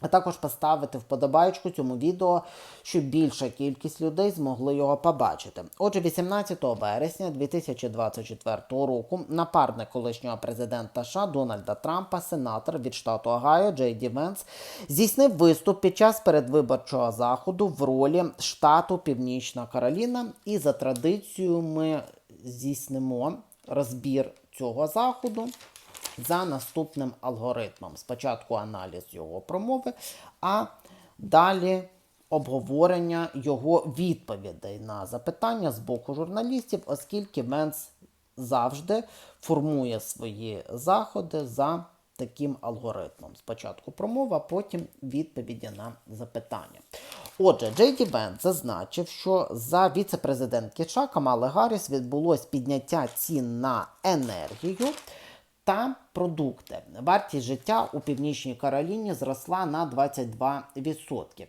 а також поставити вподобайку цьому відео, щоб більша кількість людей змогли його побачити. Отже, 18 вересня 2024 року напарник колишнього президента США Дональда Трампа, сенатор від штату Огайо Джей Ді Венс, здійснив виступ під час передвиборчого заходу в ролі штату Північна Кароліна. І за традицією ми здійснимо розбір цього заходу за наступним алгоритмом. Спочатку аналіз його промови, а далі обговорення його відповідей на запитання з боку журналістів, оскільки Венс завжди формує свої заходи за таким алгоритмом. Спочатку промова, потім відповіді на запитання. Отже, Джей Ді Венс зазначив, що за віце-президентки США Камали Гарріс відбулось підняття цін на енергію та продукти. Вартість життя у Північній Кароліні зросла на 22%.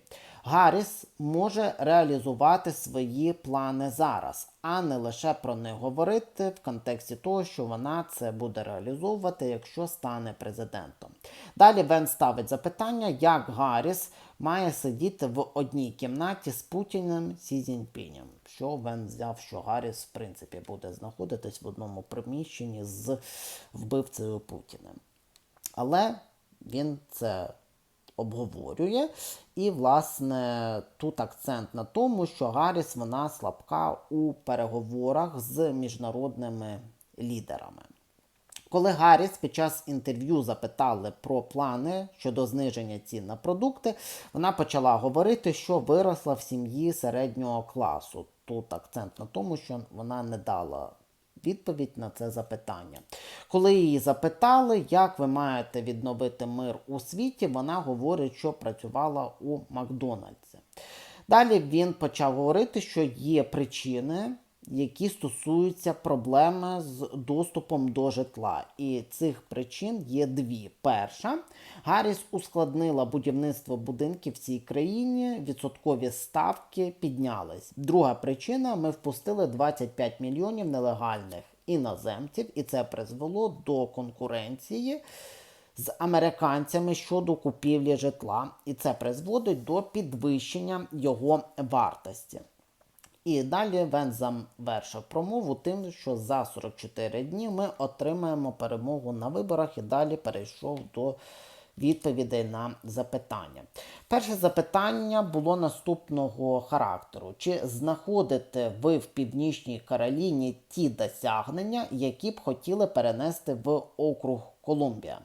Гарріс може реалізувати свої плани зараз, а не лише про них говорити в контексті того, що вона це буде реалізовувати, якщо стане президентом. Далі Вен ставить запитання, як Гарріс має сидіти в одній кімнаті з Путіним Сі Цзіньпінем. Що Вен взяв, що Гарріс, в принципі, буде знаходитись в одному приміщенні з вбивцею Путіним. Але він це обговорює. І, власне, тут акцент на тому, що Гарріс вона слабка у переговорах з міжнародними лідерами. Коли Гарріс під час інтерв'ю запитали про плани щодо зниження цін на продукти, вона почала говорити, що виросла в сім'ї середнього класу. Тут акцент на тому, що вона не дала відповідь на це запитання. Коли її запитали, як ви маєте відновити мир у світі, вона говорить, що працювала у Макдональдсі. Далі він почав говорити, що є причини, які стосуються проблеми з доступом до житла. І цих причин є дві. Перша, Гарріс ускладнила будівництво будинків в цій країні, відсоткові ставки піднялись. Друга причина: ми впустили 25 мільйонів нелегальних іноземців, і це призвело до конкуренції. З американцями щодо купівлі житла, і це призводить до підвищення його вартості. І далі Вен завершив промову тим, що за 44 дні ми отримаємо перемогу на виборах і далі перейшов до відповідей на запитання. Перше запитання було наступного характеру: чи знаходите ви в Північній Кароліні ті досягнення, які б хотіли перенести в округ Колумбія?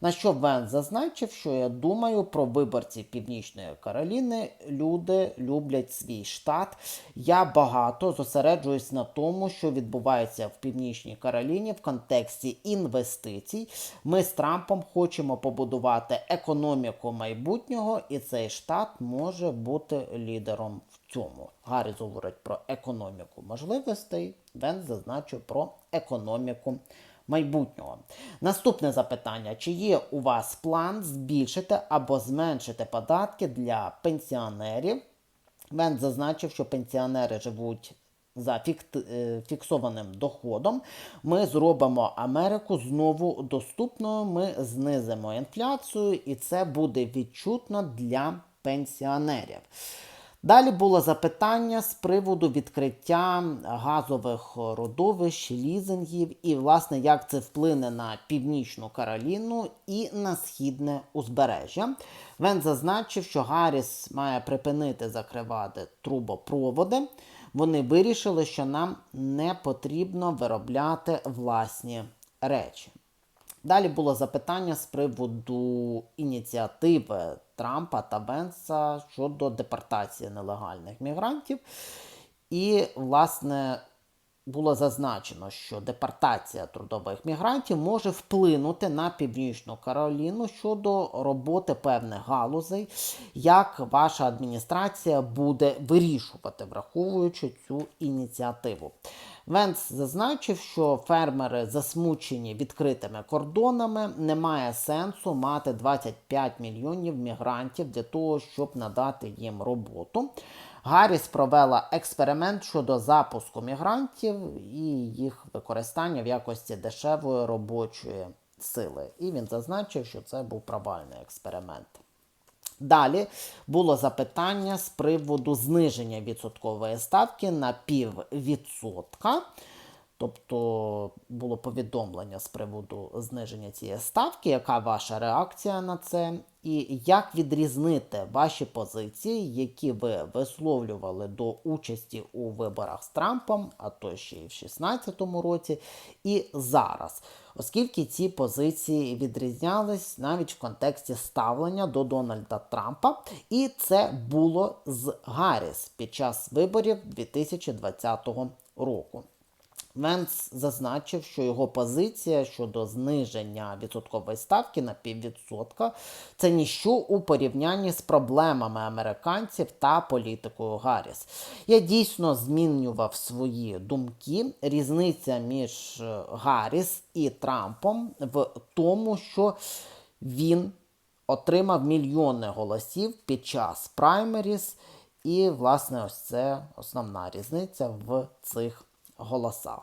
На що Вен зазначив, що я думаю про виборців Північної Кароліни. Люди люблять свій штат. Я багато зосереджуюсь на тому, що відбувається в Північній Кароліні в контексті інвестицій. Ми з Трампом хочемо побудувати економіку майбутнього, і цей штат може бути лідером в цьому. Гарріс говорить про економіку можливостей. Вен зазначив про економіку майбутнього. Наступне запитання: чи є у вас план збільшити або зменшити податки для пенсіонерів? Вен зазначив, що пенсіонери живуть. За фіксованим доходом ми зробимо Америку знову доступною. Ми знизимо інфляцію, і це буде відчутно для пенсіонерів. Далі було запитання з приводу відкриття газових родовищ, лізингів, і, власне, як це вплине на північну Кароліну і на східне узбережжя. Вен зазначив, що Гарріс має припинити закривати трубопроводи. Вони вирішили, що нам не потрібно виробляти власні речі. Далі було запитання з приводу ініціативи Трампа та Бенса щодо депортації нелегальних мігрантів. І, власне, було зазначено, що депортація трудових мігрантів може вплинути на Північну Кароліну щодо роботи певних галузей, як ваша адміністрація буде вирішувати, враховуючи цю ініціативу. Венс зазначив, що фермери засмучені відкритими кордонами, немає сенсу мати 25 мільйонів мігрантів для того, щоб надати їм роботу. Гарріс провела експеримент щодо запуску мігрантів і їх використання в якості дешевої робочої сили. І він зазначив, що це був провальний експеримент. Далі було запитання з приводу зниження відсоткової ставки на піввідсотка. Тобто було повідомлення з приводу зниження цієї ставки, яка ваша реакція на це, і як відрізнити ваші позиції, які ви висловлювали до участі у виборах з Трампом, а то ще й в 2016 році, і зараз, оскільки ці позиції відрізнялись навіть в контексті ставлення до Дональда Трампа, і це було з Гарріс під час виборів 2020 року. Венс зазначив, що його позиція щодо зниження відсоткової ставки на піввідсотка це ніщо у порівнянні з проблемами американців та політикою Гарріс. Я дійсно змінював свої думки. Різниця між е, Гарріс і Трампом в тому, що він отримав мільйони голосів під час праймеріс, і, власне, ось це основна різниця в цих голосах.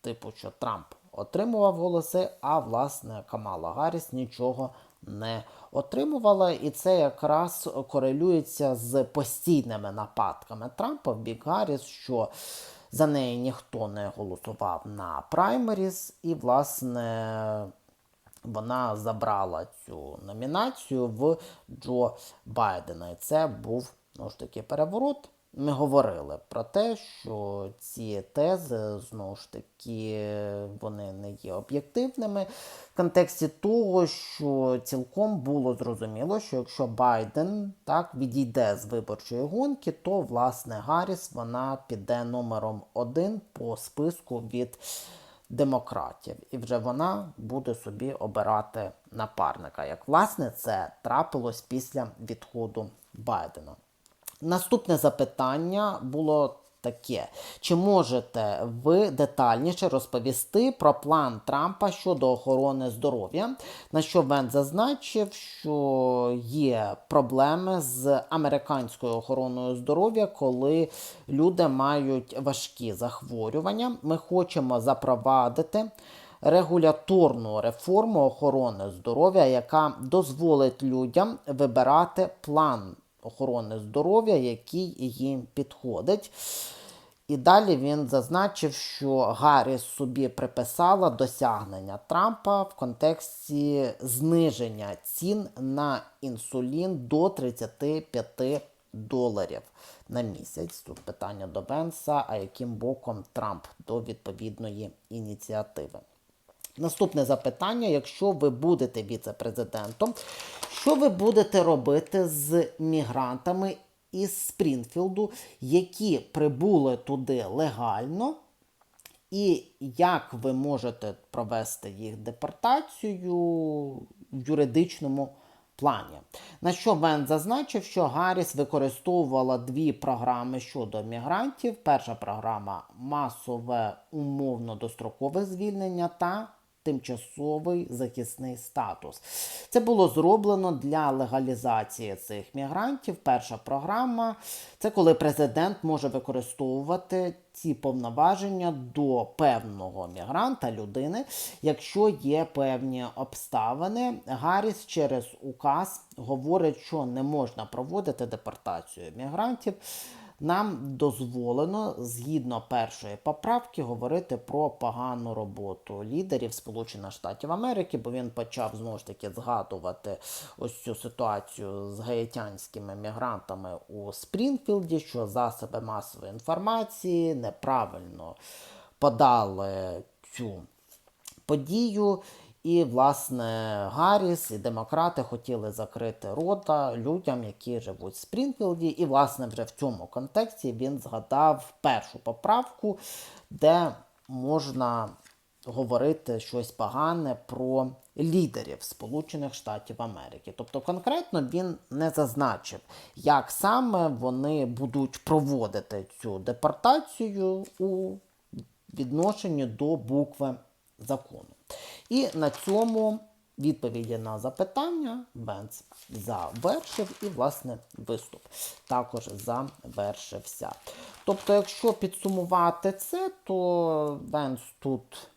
Типу, що Трамп отримував голоси, а власне Камала Гарріс нічого не отримувала. І це якраз корелюється з постійними нападками Трампа в бік Гарріс, що за неї ніхто не голосував на праймеріс, і, власне, вона забрала цю номінацію в Джо Байдена. І це був ну ж таки переворот. Ми говорили про те, що ці тези знову ж таки вони не є об'єктивними в контексті того, що цілком було зрозуміло, що якщо Байден так відійде з виборчої гонки, то власне Гарріс вона піде номером один по списку від демократів, і вже вона буде собі обирати напарника. Як власне це трапилось після відходу Байдена. Наступне запитання було таке: чи можете ви детальніше розповісти про план Трампа щодо охорони здоров'я? На що Вен зазначив, що є проблеми з американською охороною здоров'я, коли люди мають важкі захворювання. Ми хочемо запровадити. Регуляторну реформу охорони здоров'я, яка дозволить людям вибирати план охорони здоров'я, який їм підходить. І далі він зазначив, що Гарріс собі приписала досягнення Трампа в контексті зниження цін на інсулін до 35 доларів на місяць. Тут питання до Венса, а яким боком Трамп до відповідної ініціативи. Наступне запитання: якщо ви будете віце-президентом, що ви будете робити з мігрантами із Спрінфілду, які прибули туди легально, і як ви можете провести їх депортацію в юридичному плані? На що Вен зазначив, що Гарріс використовувала дві програми щодо мігрантів. Перша програма масове умовно дострокове звільнення та тимчасовий захисний статус. Це було зроблено для легалізації цих мігрантів. Перша програма це коли президент може використовувати ці повноваження до певного мігранта людини, якщо є певні обставини. Гарріс через указ говорить, що не можна проводити депортацію мігрантів нам дозволено згідно першої поправки говорити про погану роботу лідерів Сполучених Штатів Америки, бо він почав знову ж таки згадувати ось цю ситуацію з гаїтянськими мігрантами у Спрінфілді, що засоби масової інформації неправильно подали цю подію. І, власне, Гарріс і демократи хотіли закрити рота людям, які живуть в Спрінфілді. І, власне, вже в цьому контексті він згадав першу поправку, де можна говорити щось погане про лідерів Сполучених Штатів Америки. Тобто, конкретно він не зазначив, як саме вони будуть проводити цю депортацію у відношенні до букви закону. І на цьому відповіді на запитання Венц завершив і, власне, виступ також завершився. Тобто, якщо підсумувати це, то Венц тут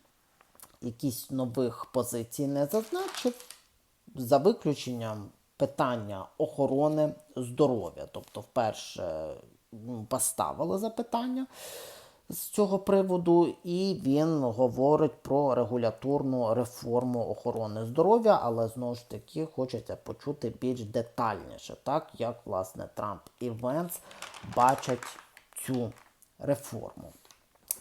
якісь нових позицій не зазначив, за виключенням питання охорони здоров'я. Тобто, вперше поставили запитання з цього приводу, і він говорить про регуляторну реформу охорони здоров'я, але знову ж таки хочеться почути більш детальніше, так як власне Трамп і Венс бачать цю реформу.